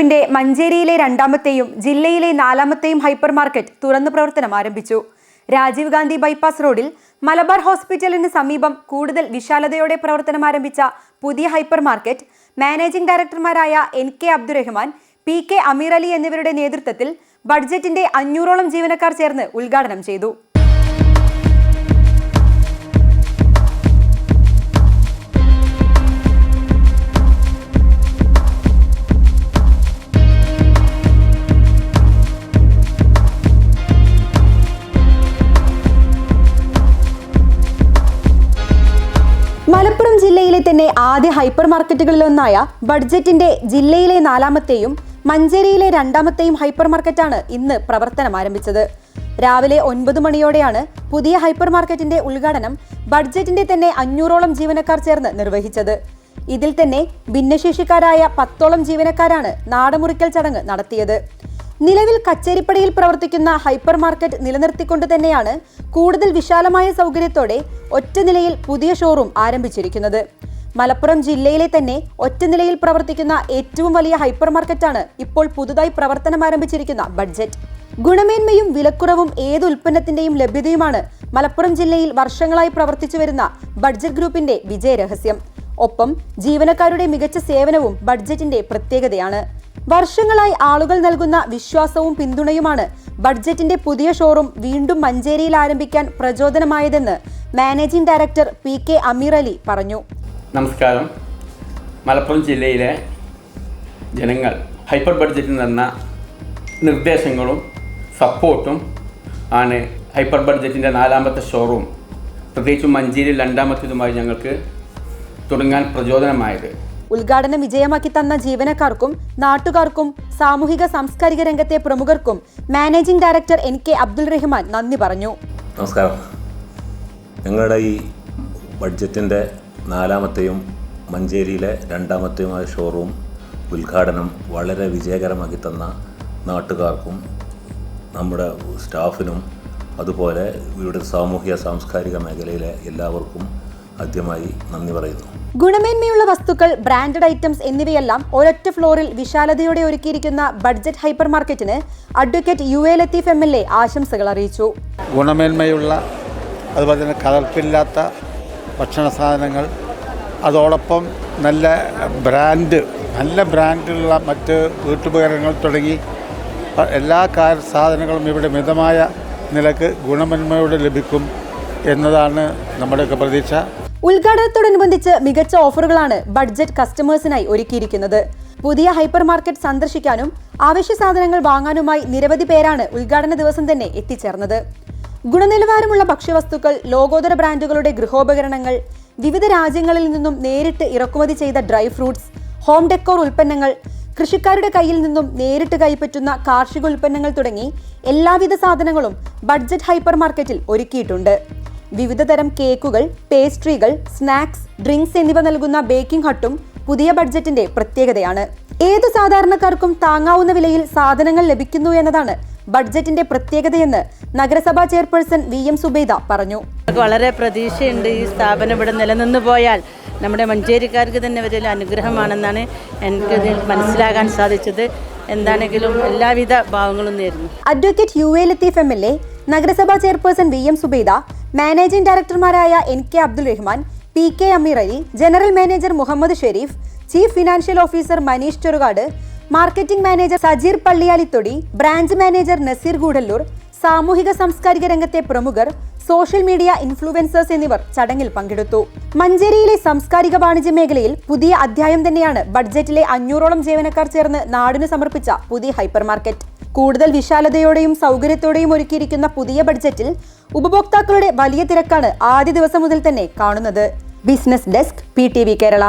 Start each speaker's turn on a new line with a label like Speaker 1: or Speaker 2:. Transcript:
Speaker 1: ഗ്രൂപ്പിന്റെ മഞ്ചേരിയിലെ രണ്ടാമത്തെയും ജില്ലയിലെ നാലാമത്തെയും ഹൈപ്പർ മാർക്കറ്റ് തുറന്നു പ്രവർത്തനം ആരംഭിച്ചു. രാജീവ് ഗാന്ധി ബൈപ്പാസ് റോഡിൽ മലബാർ ഹോസ്പിറ്റലിന് സമീപം കൂടുതൽ വിശാലതയോടെ പ്രവർത്തനം ആരംഭിച്ച പുതിയ hyper market managing ഡയറക്ടർമാരായ N K Abdurahman P K Ameer Ali എന്നിവരുടെ നേതൃത്വത്തിൽ ബഡ്ജറ്റിന്റെ അഞ്ഞൂറോളം ജീവനക്കാർ ചേർന്ന് ഉദ്ഘാടനം ചെയ്തു. തന്നെ ആദ്യ ഹൈപ്പർ മാർക്കറ്റുകളിലൊന്നായ ബഡ്ജറ്റിന്റെ ജില്ലയിലെ നാലാമത്തെയും മഞ്ചേരിയിലെ രണ്ടാമത്തെയും ഹൈപ്പർ മാർക്കറ്റാണ് ഇന്ന് പ്രവർത്തനം ആരംഭിച്ചത്. രാവിലെ ഒൻപത് മണിയോടെയാണ് പുതിയ ഹൈപ്പർ മാർക്കറ്റിന്റെ ഉദ്ഘാടനം ബഡ്ജറ്റിന്റെ തന്നെ അഞ്ഞൂറോളം ജീവനക്കാർ ചേർന്ന് നിർവഹിച്ചത്. ഇതിൽ തന്നെ ഭിന്നശേഷിക്കാരായ പത്തോളം ജീവനക്കാരാണ് നാടമുറിക്കൽ ചടങ്ങ് നടത്തിയത്. നിലവിൽ കച്ചേരിപ്പടിയിൽ പ്രവർത്തിക്കുന്ന ഹൈപ്പർ മാർക്കറ്റ് നിലനിർത്തിക്കൊണ്ട് തന്നെയാണ് കൂടുതൽ വിശാലമായ സൗകര്യത്തോടെ ഒറ്റ നിലയിൽ പുതിയ ഷോറൂം ആരംഭിച്ചിരിക്കുന്നത്. മലപ്പുറം ജില്ലയിലെ തന്നെ ഒറ്റ നിലയിൽ പ്രവർത്തിക്കുന്ന ഏറ്റവും വലിയ ഹൈപ്പർ മാർക്കറ്റാണ് ഇപ്പോൾ പുതുതായി പ്രവർത്തനം ആരംഭിച്ചിരിക്കുന്ന ബഡ്ജറ്റ്. ഗുണമേന്മയും വിലക്കുറവും ഏത് ഉൽപ്പന്നത്തിന്റെയും ലഭ്യതയുമാണ് മലപ്പുറം ജില്ലയിൽ വർഷങ്ങളായി പ്രവർത്തിച്ചു വരുന്ന ബഡ്ജറ്റ് ഗ്രൂപ്പിന്റെ വിജയരഹസ്യം ഒപ്പം ജീവനക്കാരുടെ മികച്ച സേവനവും ബഡ്ജറ്റിന്റെ പ്രത്യേകതയാണ്. വർഷങ്ങളായി ആളുകൾ നൽകുന്ന വിശ്വാസവും പിന്തുണയുമാണ് ബഡ്ജറ്റിന്റെ പുതിയ ഷോറൂം വീണ്ടും മഞ്ചേരിയിൽ ആരംഭിക്കാൻ പ്രചോദനമായതെന്ന് managing director P K Ameer Ali പറഞ്ഞു.
Speaker 2: നമസ്കാരം. മലപ്പുറം ജില്ലയിലെ ജനങ്ങൾ ഹൈപ്പർ ബഡ്ജറ്റിൽ നിന്ന നിർദ്ദേശങ്ങളും സപ്പോർട്ടും ആണ് ഹൈപ്പർ ബഡ്ജറ്റിന്റെ നാലാമത്തെ ഷോറൂം. പ്രത്യേകിച്ചും മഞ്ചേരി രണ്ടാമത്തേതുമായി ഞങ്ങൾക്ക് തുടങ്ങാൻ പ്രചോദനമായത്.
Speaker 1: ഉദ്ഘാടനം വിജയമാക്കി തന്ന ജീവനക്കാർക്കും നാട്ടുകാർക്കും സാമൂഹിക സാംസ്കാരിക രംഗത്തെ പ്രമുഖർക്കും managing director N K Abdul Rahman നന്ദി പറഞ്ഞു.
Speaker 3: നമസ്കാരം. ഞങ്ങളുടെ ഈ ബഡ്ജറ്റിന്റെ നാലാമത്തെയും മഞ്ചേരിയിലെ രണ്ടാമത്തെയുമായ ഷോറൂം ഉദ്ഘാടനം വളരെ വിജയകരമാക്കി തന്ന നാട്ടുകാർക്കും നമ്മുടെ സ്റ്റാഫിനും അതുപോലെ ഇവിടെ സാമൂഹ്യ സാംസ്കാരിക മേഖലയിലെ എല്ലാവർക്കും ആദ്യമായി നന്ദി പറയുന്നു.
Speaker 1: ഗുണമേന്മയുള്ള വസ്തുക്കൾ ബ്രാൻഡഡ് ഐറ്റംസ് എന്നിവയെല്ലാം ഒരൊറ്റ ഫ്ലോറിൽ വിശാലതയോടെ ഒരുക്കിയിരിക്കുന്ന budget hyper മാർക്കറ്റിന് advocate U A Latheef M L A ആശംസകൾ അറിയിച്ചു.
Speaker 4: ഗുണമേന്മയുള്ള അതുപോലെ തന്നെ കലർപ്പില്ലാത്ത ഭക്ഷണ സാധനങ്ങൾ. അതോടൊപ്പം നല്ല ബ്രാൻഡ് നല്ല ബ്രാൻഡുള്ള മറ്റ് വീട്ടുപകരണങ്ങൾ തുടങ്ങി. എല്ലാ കാർ സാധനങ്ങളും ഇവിടെ മിതമായ നിലയ്ക്ക് ഗുണമന്മയോടെ ലഭിക്കും എന്നതാണ് നമ്മുടെയൊക്കെ പ്രതീക്ഷ.
Speaker 1: ഉദ്ഘാടനത്തോടനുബന്ധിച്ച് മികച്ച ഓഫറുകളാണ് ബഡ്ജറ്റ് കസ്റ്റമേഴ്സിനായി ഒരുക്കിയിരിക്കുന്നത്. പുതിയ ഹൈപ്പർ മാർക്കറ്റ് സന്ദർശിക്കാനും അവശ്യ സാധനങ്ങൾ വാങ്ങാനുമായി നിരവധി പേരാണ് ഉദ്ഘാടന ദിവസം തന്നെ എത്തിച്ചേർന്നത്. ഗുണനിലവാരമുള്ള ഭക്ഷ്യവസ്തുക്കൾ ലോകോത്തര ബ്രാൻഡുകളുടെ ഗൃഹോപകരണങ്ങൾ വിവിധ രാജ്യങ്ങളിൽ നിന്നും നേരിട്ട് ഇറക്കുമതി ചെയ്ത ഡ്രൈ ഫ്രൂട്ട്സ് ഹോം ഡെക്കോർ ഉൽപ്പന്നങ്ങൾ കൃഷിക്കാരുടെ കയ്യിൽ നിന്നും നേരിട്ട് കൈപ്പറ്റുന്ന കാർഷിക ഉൽപ്പന്നങ്ങൾ തുടങ്ങി എല്ലാവിധ സാധനങ്ങളും ബഡ്ജറ്റ് ഹൈപ്പർ മാർക്കറ്റിൽ ഒരുക്കിയിട്ടുണ്ട്. വിവിധ തരം കേക്കുകൾ പേസ്ട്രികൾ സ്നാക്സ് ഡ്രിങ്ക്സ് എന്നിവ നൽകുന്ന ബേക്കിംഗ് ഹട്ടും പുതിയ ബഡ്ജറ്റിന്റെ പ്രത്യേകതയാണ്. ഏതു സാധാരണക്കാർക്കും താങ്ങാവുന്ന വിലയിൽ സാധനങ്ങൾ ലഭിക്കുന്നു എന്നതാണ് ബഡ്ജറ്റിന്റെ പ്രത്യേകതയെന്ന് നഗരസഭാ ചെയർപേഴ്സൺ വി എം സുബൈദ പറഞ്ഞു.
Speaker 5: വളരെ പ്രതീക്ഷയുണ്ട് ഈ സ്ഥാപനം ഇവിടെ നിലനിന്ന് പോയാൽ നമ്മുടെ മഞ്ചേരിക്കാർക്ക് തന്നെ വലിയ അനുഗ്രഹമാണെന്നാണ് എനിക്ക് മനസ്സിലാക്കാൻ മനസ്സിലാകാൻ സാധിച്ചത്. എന്താണെങ്കിലും എല്ലാവിധ ഭാവങ്ങളും നേരുന്നു.
Speaker 1: Advocate U A Latheef M L A നഗരസഭാ chairperson V M Zubaida managing ഡയറക്ടർമാരായ N K Abdul Rahman P K Ameer Ali general manager Muhammad Sherif chief financial officer Manish Cherukad marketing manager Sajeer Palliyalithodi branch manager Naseer Gudalur സാമൂഹിക സാംസ്കാരിക രംഗത്തെ പ്രമുഖർ social media influencers എന്നിവർ ചടങ്ങിൽ പങ്കെടുത്തു. മഞ്ചേരിയിലെ സാംസ്കാരിക വാണിജ്യ മേഖലയിൽ പുതിയ അധ്യായം തന്നെയാണ് ബഡ്ജറ്റിലെ അഞ്ഞൂറോളം ജീവനക്കാർ ചേർന്ന് നാടിന് സമർപ്പിച്ച പുതിയ ഹൈപ്പർ മാർക്കറ്റ് കൂടുതൽ വിശാലതയോടെയും സൗകര്യത്തോടെയും ഒരുക്കിയിരിക്കുന്ന പുതിയ ബഡ്ജറ്റിൽ ഉപഭോക്താക്കളുടെ വലിയ തിരക്കാണ് ആദ്യ ദിവസം മുതൽ തന്നെ കാണുന്നത്. Business desk P Kerala.